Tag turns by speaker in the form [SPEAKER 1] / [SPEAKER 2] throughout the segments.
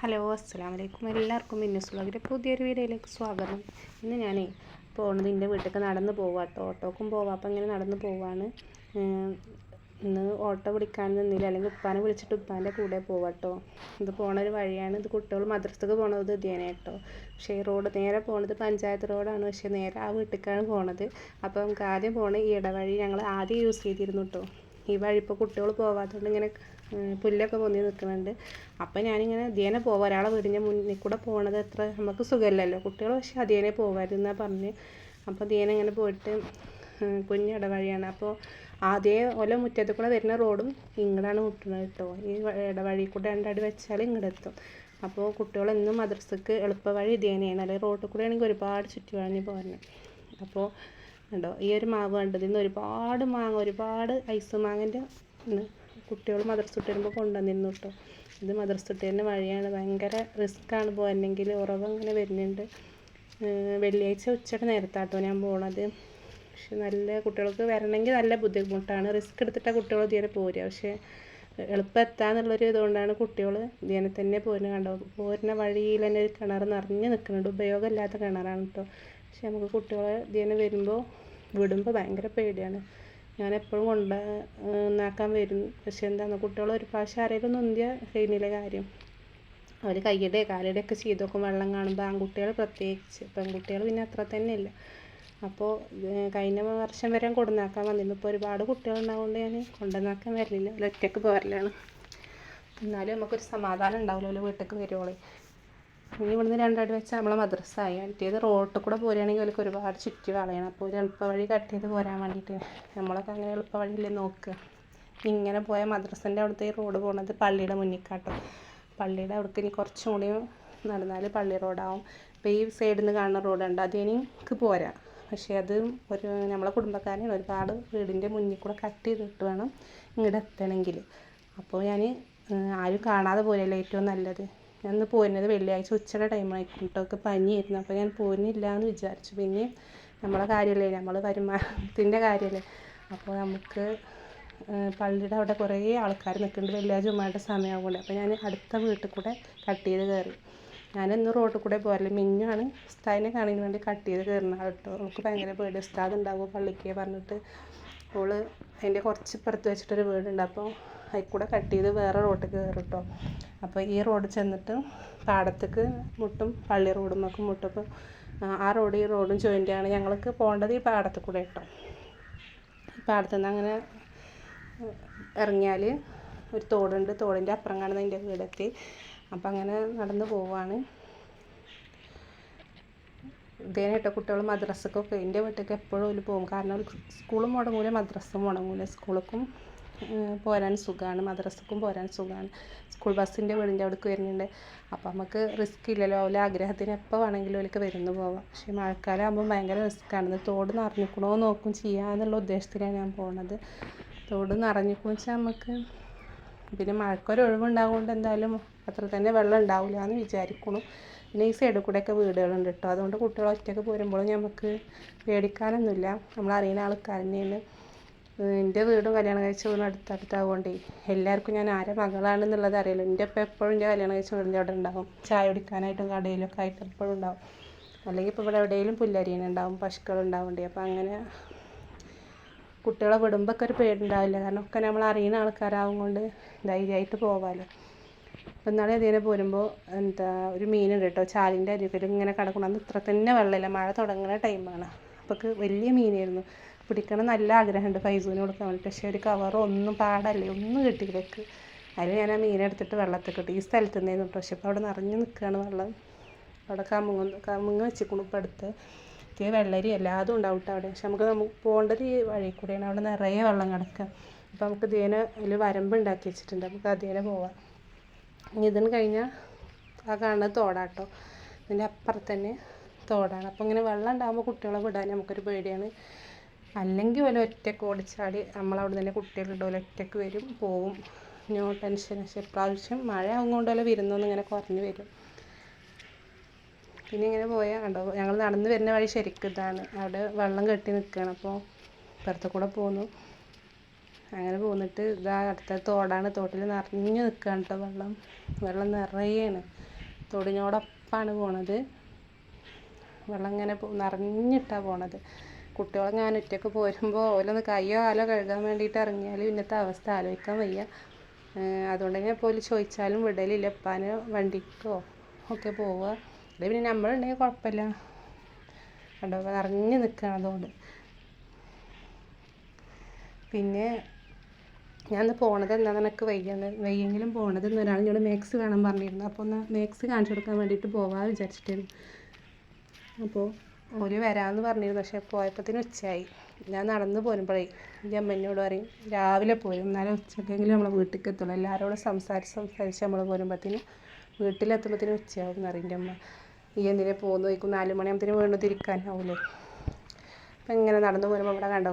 [SPEAKER 1] Hello അസ്സാം വലൈക്കും എല്ലാവർക്കും മിന്നസ് വ്ളോഗിന്റെ പുതിയൊരു വീഡിയോയിലേക്ക് സ്വാഗതം. ഇന്ന് ഞാൻ പോകുന്നത് എന്റെ വീട്ടിലേക്ക് നടന്ന് പോവാം കേട്ടോ ഓട്ടോക്കും പോവാം. അപ്പം ഇങ്ങനെ നടന്ന് പോവാണ്. ഇന്ന് ഓട്ടോ വിളിക്കാൻ നിന്നില്ല. അല്ലെങ്കിൽ ഉപ്പാനെ വിളിച്ചിട്ട് ഉപ്പാന്റെ കൂടെ പോവാം കേട്ടോ ഇത് പോണ ഒരു വഴിയാണ്. ഇത് കുട്ടികൾ മദ്രസക്ക് പോണത് ഇതേനെ കേട്ടോ പക്ഷേ ഈ റോഡ് നേരെ പോണത് പഞ്ചായത്ത് റോഡാണ്. പക്ഷേ നേരെ ആ വീട്ടിലേക്കാണ് പോണത്. അപ്പം നമുക്ക് ആദ്യം പോണ ഈ ഇടവഴി ഞങ്ങൾ ആദ്യം യൂസ് ചെയ്തിരുന്നു കേട്ടോ ഈ വഴി ഇപ്പോൾ കുട്ടികൾ പോവാത്തതുകൊണ്ട് ഇങ്ങനെ പുല്ലൊക്കെ പൊന്തി നിൽക്കുന്നുണ്ട്. അപ്പം ഞാനിങ്ങനെ അധ്യയനെ പോവാം. ഒരാളെ വീടിന്റെ മുന്നിൽ കൂടെ പോണത് എത്ര നമുക്ക് സുഖല്ലല്ലോ കുട്ടികൾ പക്ഷേ അധ്യയനെ പോകാമെന്നാണ് പറഞ്ഞ്. അപ്പോൾ അധ്യയനം ഇങ്ങനെ പോയിട്ട് കുഞ്ഞ് ഇടവഴിയാണ്. അപ്പോൾ ആദ്യം ഓല മുറ്റത്ത് കൂടെ വരുന്ന റോഡും ഇങ്ങടാണ് മുട്ടുന്നത് കേട്ടോ. ഈ ഇടവഴി കൂടെ രണ്ടടി വെച്ചാൽ ഇങ്ങടെത്തും അപ്പോൾ കുട്ടികൾ എന്നും മദ്രസക്ക് എളുപ്പവഴി ഇതേനെയാണ്. അല്ലെങ്കിൽ റോഡിൽ കൂടെ ആണെങ്കിൽ ഒരുപാട് ചുറ്റുവഴഞ്ഞ് പോരണം അപ്പോൾ ഉണ്ടോ ഈ ഒരു മാവ് കണ്ടതിൽ നിന്ന് ഒരുപാട് മാങ്ങ ഒരുപാട് ഐസ് മാങ്ങന്റെ കുട്ടികൾ മദർസ് വിട്ട് കൊണ്ടുവന്നിരുന്നു കേട്ടോ ഇത് മദർസ് വിട്ട് വഴിയാണ്. ഭയങ്കര റിസ്ക്കാണ് പോകണമെങ്കിൽ ഉറവ് അങ്ങനെ വരുന്നുണ്ട്. വെള്ളിയാഴ്ച ഉച്ചയുടെ നേരത്താട്ടോ ഞാൻ പോണത്. പക്ഷെ നല്ല കുട്ടികൾക്ക് വരണമെങ്കിൽ നല്ല ബുദ്ധിമുട്ടാണ്. റിസ്ക് എടുത്തിട്ടാണ് കുട്ടികൾ ഇതുവരെ പോരുക. പക്ഷേ എളുപ്പം എത്താന്നുള്ളൊരു ഇതുകൊണ്ടാണ് കുട്ടികൾ ഇതിനെ തന്നെ പോരുന്ന കണ്ടോ? പോരുന്ന വഴിയിൽ തന്നെ ഒരു കിണർ നിറഞ്ഞ് നിൽക്കുന്നുണ്ട്. ഉപയോഗമില്ലാത്ത കിണറാണ് കേട്ടോ പക്ഷെ നമുക്ക് കുട്ടികളെ ഇതിനെ വരുമ്പോൾ വിടുമ്പോൾ ഭയങ്കര പേടിയാണ്. ഞാൻ എപ്പോഴും കൊണ്ട് നാക്കാൻ വരും. പക്ഷെ എന്താണ് കുട്ടികൾ ഒരു പ്രാവശ്യം ആരെങ്കിലും നൊന്തിയ കഴിഞ്ഞില്ല കാര്യം. അവർ കൈയുടെ കാലയുടെ ഒക്കെ ചെയ്ത് നോക്കും വെള്ളം കാണുമ്പോൾ ആൺകുട്ടികൾ പ്രത്യേകിച്ച് പെൺകുട്ടികൾ പിന്നെ അത്ര തന്നെ ഇല്ല. അപ്പോൾ കഴിഞ്ഞ വർഷം വരെ കൊടുന്നാക്കാൻ വന്നിരുന്നു. ഇപ്പോൾ ഒരുപാട് കുട്ടികളുണ്ടാവുകൊണ്ട് ഞാൻ കൊണ്ടുവന്നാക്കാൻ വരലില്ല. ഒറ്റയ്ക്ക് പോരലാണ്. എന്നാലും നമുക്കൊരു സമാധാനം ഉണ്ടാവില്ലല്ലോ വീട്ടിലേക്ക് വരുവോളെ. ഇനി ഇവിടുന്ന് രണ്ടടി വെച്ചാൽ നമ്മളെ മദ്രസ ആയി മറ്റേത് റോട്ടിൽ കൂടെ പോരുകയാണെങ്കിൽ അവർക്ക് ഒരുപാട് ചുറ്റി വളയണം. അപ്പോൾ ഒരു എളുപ്പവഴി കട്ട് ചെയ്ത് പോരാൻ വേണ്ടിയിട്ട് നമ്മളൊക്കെ അങ്ങനെ എളുപ്പവഴിയില്ലേ നോക്കുക ഇങ്ങനെ പോയ മദ്രസന്റെ അവിടുത്തെ ഈ റോഡ് പോകുന്നത് പള്ളിയുടെ മുന്നിക്കാട്ടോ. പള്ളിയുടെ അവിടേക്ക് ഇനി കുറച്ചും കൂടി നടന്നാൽ പള്ളി റോഡാവും. ഇപ്പോൾ ഈ സൈഡിൽ നിന്ന് കാണുന്ന റോഡുണ്ട്. അത് എനിക്ക് പോരാ. പക്ഷേ അത് ഒരു നമ്മളെ കുടുംബക്കാരെയാണ് ഒരുപാട് വീടിന്റെ മുന്നിൽ കൂടെ കട്ട് ചെയ്തിട്ട് വേണം ഇങ്ങോട്ട് എത്തണമെങ്കിൽ അപ്പോൾ ഞാൻ ആരും കാണാതെ പോരല്ലേ ഏറ്റവും നല്ലത്. ഞാൻ ഇന്ന് പോരുന്നത് വെള്ളിയാഴ്ച ഉച്ചയുടെ ടൈം ആയിക്കോട്ടൊക്കെ പനിയായിരുന്നു. അപ്പോൾ ഞാൻ പോരുന്നില്ല എന്ന് വിചാരിച്ചു. പിന്നെ നമ്മളെ കാര്യമല്ലേ നമ്മൾ വരുമാനത്തിന്റെ കാര്യമല്ലേ അപ്പോൾ നമുക്ക് പള്ളിയുടെ അവിടെ കുറേ ആൾക്കാർ നിൽക്കുന്നുണ്ട്. വെള്ളിയാഴ്ച ജുമായുടെ സമയമാകുകൊണ്ട് അപ്പോൾ ഞാൻ അടുത്ത വീട്ടിൽ കൂടെ കട്ട് ചെയ്ത് കയറി. ഞാനിന്ന് റോഡിൽ കൂടെ പോരല്ലേ മിഞ്ഞാണ് ഉസ്താദിനെ കാണാൻ വേണ്ടി കട്ട് ചെയ്ത് കയറുന്ന കേട്ടോ അവൾക്ക് ഭയങ്കര പേടി. ഉസ്താദ് ഉണ്ടാവുമോ പള്ളിക്ക് പറഞ്ഞിട്ട്. ഓൾ അതിന്റെ കുറച്ച് ഇപ്പുറത്ത് വെച്ചിട്ടൊരു വീടുണ്ട്. അപ്പോൾ അതിൽ കൂടെ കട്ട് ചെയ്ത് വേറെ റോട്ടിൽ കയറും കേട്ടോ അപ്പോൾ ഈ റോഡ് ചെന്നിട്ട് പാടത്തേക്ക് മുട്ടും പള്ളി റോഡുമൊക്കെ മുട്ടും അപ്പോൾ ആ റോഡ് ഈ റോഡും ആണ്. ഞങ്ങൾക്ക് പോകേണ്ടത് ഈ പാടത്ത് കൂടെ കേട്ടോ ഈ അങ്ങനെ ഇറങ്ങിയാൽ ഒരു തോടുണ്ട്. തോടിന്റെ അപ്പുറം കാണുന്ന എന്റെ വീടെത്തി അപ്പം അങ്ങനെ നടന്ന് പോവാണ്. ഇതേനായിട്ട് കുട്ടികൾ മദ്രസക്കൊക്കെ എന്റെ വീട്ടിലേക്ക് എപ്പോഴും ഒരു പോകും. കാരണം സ്കൂളും മുടങ്ങൂല മദ്രസും മുടങ്ങൂല. സ്കൂളിലേക്കും പോരാൻ സുഖമാണ് മദ്രസക്കും പോരാൻ സുഖമാണ് സ്കൂൾ ബസ്സിന്റെ വീടിന്റെ അവിടേക്ക് വരുന്നുണ്ട്. അപ്പം നമുക്ക് റിസ്ക് ഇല്ലല്ലോ. അവലെ ആഗ്രഹത്തിന് എപ്പോൾ വേണമെങ്കിലും അവർക്ക് വരുന്നു പോവാം. പക്ഷേ മഴക്കാലം ആകുമ്പോൾ ഭയങ്കര റിസ്ക്കാണ് തോട് നിറഞ്ഞിക്കണോ നോക്കും ചെയ്യാമെന്നുള്ള ഉദ്ദേശത്തിലാണ് ഞാൻ പോണത്. തോട് നിറഞ്ഞിക്കണോ വെച്ചാൽ നമുക്ക് പിന്നെ മഴക്കൊരു ഒഴിവുണ്ടാകുകൊണ്ട് എന്തായാലും അത്ര തന്നെ വെള്ളം ഉണ്ടാവില്ല എന്ന് വിചാരിക്കുന്നു പിന്നെ ഈ സൈഡിൽ കൂടെയൊക്കെ വീടുകളുണ്ട് കേട്ടോ അതുകൊണ്ട് കുട്ടികൾ ഒറ്റയ്ക്ക് പോരുമ്പോഴും നമുക്ക് പേടിക്കാനൊന്നുമില്ല നമ്മളറിയുന്ന ആൾക്കാർ തന്നെയാണ്. എന്റെ വീടും കല്യാണം കഴിച്ച വീടും അടുത്തടുത്താവുകൊണ്ടേ എല്ലാവർക്കും ഞാൻ ആരെ മകളാണെന്നുള്ളത് അറിയില്ല. എന്റെ ഇപ്പം എപ്പോഴും എന്റെ കല്യാണം കഴിച്ച വീടിന്റെ അവിടെ ഉണ്ടാവും. ചായ കുടിക്കാനായിട്ടും കടയിലൊക്കെ ആയിട്ട് എപ്പോഴും ഉണ്ടാവും. അല്ലെങ്കിൽ ഇപ്പോൾ ഇവിടെ എവിടെയെങ്കിലും പുല്ലരിയനുണ്ടാവും പശുക്കളുണ്ടാവുണ്ടേ അപ്പോൾ അങ്ങനെ കുട്ടികളെ വിടുമ്പോൾ ഒക്കെ ഒരു പേടിയുണ്ടാവില്ല. കാരണം ഒക്കെ നമ്മൾ അറിയുന്ന ആൾക്കാരാവും കൊണ്ട് ധൈര്യമായിട്ട് പോകാമല്ലോ അപ്പോൾ ഇന്നാളെ അതിനെ പോരുമ്പോൾ എന്താ ഒരു മീനുണ്ട് കേട്ടോ ചാലിന്റെ അരികിൽ ഇങ്ങനെ കിടക്കണം അന്ന് ഇത്ര തന്നെ വെള്ളമില്ല. മഴ തുടങ്ങുന്ന ടൈമാണ്. അപ്പോൾ വലിയ മീനായിരുന്നു. പിടിക്കണം നല്ല ആഗ്രഹമുണ്ട് ഫൈസൂന് കൊടുക്കാൻ വേണ്ടിയിട്ട് പക്ഷേ ഒരു കവറോ ഒന്നും പാടല്ലേ? ഒന്നും കിട്ടിയില്ല എനിക്ക് അതിൽ ഞാൻ ആ മീനെടുത്തിട്ട് വെള്ളത്തിൽ ഇട്ട്. ഈ സ്ഥലത്ത് നിന്നായിരുന്നു കേട്ടോ പക്ഷെ ഇപ്പോൾ അവിടെ നിറഞ്ഞു നിൽക്കുകയാണ് വെള്ളം. അവിടെ കമുങ്ങ് കമുങ്ങ് വെച്ചിക്കണു ഇപ്പോൾ അടുത്ത്. വെള്ളരി എല്ലാതും ഉണ്ടാവും കേട്ടോ അവിടെ. പക്ഷെ നമുക്ക് നമുക്ക് പോകേണ്ടത് ഈ വഴി കൂടെയാണ് അവിടെ നിറയെ വെള്ളം കിടക്കുക. അപ്പോൾ നമുക്ക് ഇതേനെ അതിൽ വരമ്പ് ഉണ്ടാക്കി വെച്ചിട്ടുണ്ട്. നമുക്ക് അതിനെ പോവാം. ഇനി ഇതിന് കഴിഞ്ഞാൽ ആ കാണുന്നത് തോടാട്ടോ ഇതിന്റെ അപ്പുറത്ത് തന്നെ തോടാണ്. അപ്പോൾ ഇങ്ങനെ വെള്ളം ഉണ്ടാകുമ്പോൾ കുട്ടികളെ വിടാൻ നമുക്കൊരു പേടിയാണ്. അല്ലെങ്കിൽ ഓല ഒറ്റയ്ക്ക് ഓടിച്ചാടി നമ്മളവിടെ തന്നെ കുട്ടികളുടെ ഓല ഒറ്റയ്ക്ക് വരും പോവും. No tension. പക്ഷെ ഇപ്രാവശ്യം മഴ ആകുകൊണ്ട് ഓല വിരുന്നൊന്നും ഇങ്ങനെ കുറഞ്ഞു വരും. പിന്നെ ഇങ്ങനെ പോയാൽ കണ്ടോ ഞങ്ങൾ നടന്ന് വരുന്ന വഴി ശരിക്കും ഇതാണ്. അവിടെ വെള്ളം കെട്ടി നിൽക്കുകയാണ് അപ്പോൾ ഇപ്പുറത്ത് കൂടെ പോന്നു. അങ്ങനെ പോന്നിട്ട് ഇതാ അടുത്ത തോടാണ്. തോട്ടിൽ നിറഞ്ഞു നിൽക്കുകയാണ് കേട്ടോ വെള്ളം. വെള്ളം നിറയാണ്. തോടിനോടൊപ്പമാണ് പോണത്. വെള്ളം ഇങ്ങനെ നിറഞ്ഞിട്ടാണ് പോണത്. കുട്ടികളെ ഞാൻ ഒറ്റയ്ക്ക് പോരുമ്പോൾ ഓലൊന്ന് കയ്യോ കാലോ കഴുകാൻ വേണ്ടിയിട്ട് ഇറങ്ങിയാൽ ഇന്നത്തെ അവസ്ഥ ആലോചിക്കാൻ വയ്യ. അതുകൊണ്ട് തന്നെ ഇപ്പോൾ ചോദിച്ചാലും വിടലില്ല. ഉപ്പാന് വണ്ടിക്കോ ഒക്കെ പോവുക അത് പിന്നെ നമ്മളുണ്ടെങ്കിൽ കുഴപ്പമില്ല കണ്ടോ നിറഞ്ഞു നിൽക്കുകയാണ് അതുകൊണ്ട്. പിന്നെ ഞാൻ ഇന്ന് പോണത് എന്താണെന്ന് എനിക്ക് വയ്യാന്ന് വയ്യെങ്കിലും പോണത് ഇന്ന് ഒരാൾ എന്നോട് മാക്സ് വേണം പറഞ്ഞിരുന്നു. അപ്പോൾ ഒന്ന് മാക്സ് കാണിച്ചു കൊടുക്കാൻ വേണ്ടിയിട്ട് പോകാമെന്ന് വിചാരിച്ചിട്ടായിരുന്നു. അപ്പോൾ ഓൽ വരാമെന്ന് പറഞ്ഞിരുന്നു പക്ഷേ പോയപ്പോഴത്തേന് ഉച്ചയായി. ഞാൻ നടന്നു പോരുമ്പോഴേ എന്റെ അമ്മ എന്നോട് പറയും രാവിലെ പോരും എന്നാലും ഉച്ചക്കെങ്കിലും നമ്മളെ വീട്ടിലേക്ക് എത്തുള്ളൂ എല്ലാവരോടും സംസാരിച്ച് സംസാരിച്ച് നമ്മൾ പോരുമ്പോഴത്തേനും വീട്ടിലെത്തുമ്പോഴത്തേനും ഉച്ചയാവും എന്ന് എന്റെ അമ്മ. നീ എന്തിനാ പോകുന്നു ചോദിക്കും നാല് മണിയാകുമ്പോഴത്തേനും വീണ്ടും തിരിക്കാനാവൂലേ. അപ്പം ഇങ്ങനെ നടന്നു പോരുമ്പോൾ ഇവിടെ കണ്ടോ?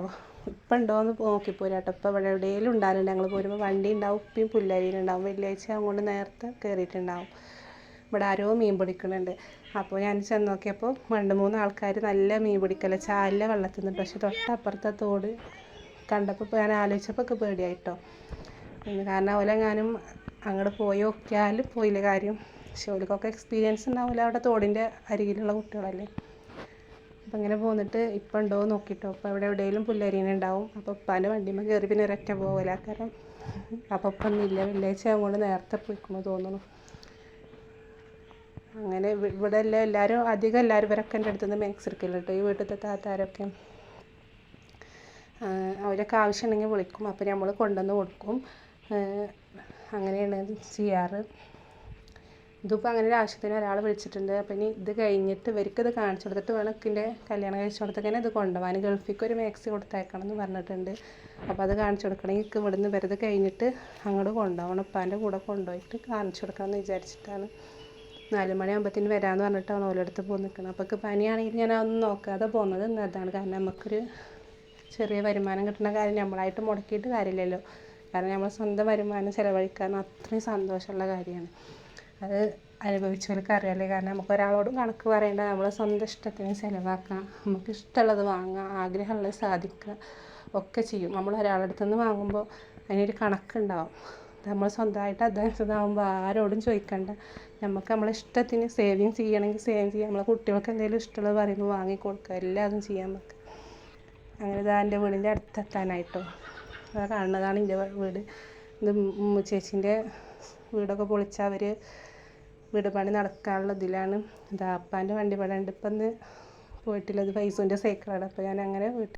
[SPEAKER 1] ഇപ്പം ഉണ്ടോയെന്ന് നോക്കിപ്പോരാ കേട്ടോ ഇപ്പം ഇവിടെ എവിടെയെങ്കിലും ഉണ്ടാകുന്നുണ്ട് ഞങ്ങൾ പോരുമ്പോൾ വണ്ടി ഉണ്ടാവും ഉപ്പയും പുല്ലരിയിലുണ്ടാവും വെള്ളിയാഴ്ച അങ്ങോട്ട് നേരത്തെ കയറിയിട്ടുണ്ടാവും ഇവിടെ ആരോ മീൻ പിടിക്കുന്നുണ്ട്. അപ്പോൾ ഞാൻ ചെന്ന് നോക്കിയപ്പോൾ രണ്ട് മൂന്ന് ആൾക്കാർ നല്ല മീൻ പിടിക്കല ചാലിലെ വെള്ളത്തിൽ നിന്ന് പക്ഷെ തൊട്ടപ്പുറത്തെ തോട് കണ്ടപ്പോൾ ഞാൻ ആലോചിച്ചപ്പോൾ ഒക്കെ പേടിയായിട്ടോ. കാരണം ഓലെങ്ങാനും അങ്ങോട്ട് പോയി നോക്കിയാലും പോയില്ല കാര്യം? പക്ഷെ ഓൽക്കൊക്കെ എക്സ്പീരിയൻസ് ഉണ്ടാവില്ല അവിടെ തോടിന്റെ അരികിലുള്ള കുട്ടികളല്ലേ? അപ്പം ഇങ്ങനെ പോന്നിട്ട് ഇപ്പം ഉണ്ടോ നോക്കിയിട്ടോ അപ്പോൾ ഇവിടെ എവിടെയെങ്കിലും പുല്ലരീനുണ്ടാവും അപ്പോൾ ഉപ്പാന്റെ വണ്ടിമ്മ കയറി പിന്നെ ഒരൊറ്റ കാരണം അപ്പോൾ ഇപ്പം ഇല്ല. വെള്ളിയാഴ്ച അങ്ങോട്ട് നേരത്തെ പോയിക്കുമ്പോൾ തോന്നുന്നു. അങ്ങനെ ഇവ- ഇവിടെ എല്ലാം എല്ലാവരും അധികം എല്ലാവരും ഇവരൊക്കെ എന്റെ അടുത്തുനിന്ന് നിന്ന് കേട്ടോ. ഈ വീട്ടിലത്തെ താത്താരൊക്കെ. അവരൊക്കെ ആവശ്യമുണ്ടെങ്കിൽ വിളിക്കും. അപ്പോൾ നമ്മൾ കൊണ്ടുവന്ന് കൊടുക്കും. അങ്ങനെയാണ് ചെയ്യാറ്. ഇതിപ്പോൾ അങ്ങനെ ഒരു ആവശ്യത്തിന് ഒരാൾ വിളിച്ചിട്ടുണ്ട്. അപ്പം ഇനി ഇത് കഴിഞ്ഞിട്ട് ഇവർക്ക് ഇത് കാണിച്ചു കൊടുത്തിട്ട് വേണം ഇതിന്റെ കല്യാണം കഴിച്ചു കൊടുത്തേക്കാൻ ഇത് കൊണ്ടുപോകാൻ. ഗൾഫിക്ക് ഒരു മാക്സി കൊടുത്തേക്കണം എന്ന് പറഞ്ഞിട്ടുണ്ട്. അപ്പോൾ അത് കാണിച്ചു കൊടുക്കണമെങ്കിൽ ഇവിടുന്ന് വെറുതെ കഴിഞ്ഞിട്ട് അങ്ങോട്ട് കൊണ്ടുപോകണം. ഉപ്പാന്റെ കൂടെ കൊണ്ടുപോയിട്ട് കാണിച്ചു കൊടുക്കണം എന്ന് വിചാരിച്ചിട്ടാണ്. നാല് മണിയാകുമ്പോഴത്തേന് വരാമെന്ന് പറഞ്ഞിട്ടാണ് ഓരോടുത്ത് പോയി നിൽക്കുന്നത് അപ്പോൾ പനിയാണെങ്കിൽ ഞാൻ അതൊന്നും നോക്കാതെ പോകുന്നത് എന്നതാണ് കാരണം നമുക്കൊരു ചെറിയ വരുമാനം കിട്ടുന്ന കാര്യം നമ്മളായിട്ട് മുടക്കിയിട്ട് കാര്യമില്ലല്ലോ. കാരണം നമ്മൾ സ്വന്തം വരുമാനം ചിലവഴിക്കാൻ അത്രയും സന്തോഷമുള്ള കാര്യമാണ്. അത് അനുഭവിച്ചവർക്ക് അറിയാമല്ലേ കാരണം നമുക്ക് ഒരാളോടും കണക്ക് പറയേണ്ട നമ്മൾ സ്വന്തം ഇഷ്ടത്തിന് ചിലവാക്കാം നമുക്ക് ഇഷ്ടമുള്ളത് വാങ്ങാം ആഗ്രഹമുള്ളത് സാധിക്കുക ഒക്കെ ചെയ്യും. നമ്മൾ ഒരാളുടെ അടുത്ത് നിന്ന് വാങ്ങുമ്പോൾ അതിനൊരു കണക്കുണ്ടാവും. നമ്മൾ സ്വന്തമായിട്ട് അധ്വാനിച്ചതാകുമ്പോൾ ആരോടും ചോദിക്കണ്ട. നമുക്ക് നമ്മളെ ഇഷ്ടത്തിന് സേവിങ് ചെയ്യണമെങ്കിൽ സേവിങ് ചെയ്യാം. നമ്മളെ കുട്ടികൾക്ക് എന്തെങ്കിലും ഇഷ്ടമുള്ളത് പറയുമ്പോൾ വാങ്ങി കൊടുക്കുക. എല്ലാതും ചെയ്യാൻ നമുക്ക്. അങ്ങനെ ഇതാ എന്റെ വീടിന്റെ അടുത്തെത്താനായിട്ടോ അതാ കാണുന്നതാണ് എന്റെ വീട്. ഇത് ചേച്ചീന്റെ വീടൊക്കെ പൊളിച്ച് അവർ വീട് പണി നടക്കാനുള്ള ഇതിലാണ്. ഇതാ അപ്പാന്റെ വണ്ടി പണി ഉണ്ട്. ഇപ്പം ഇന്ന് പോയിട്ടില്ല. ഇത് സൈക്കിളാണ് അപ്പോൾ ഞാൻ അങ്ങനെ വീട്ടിൽ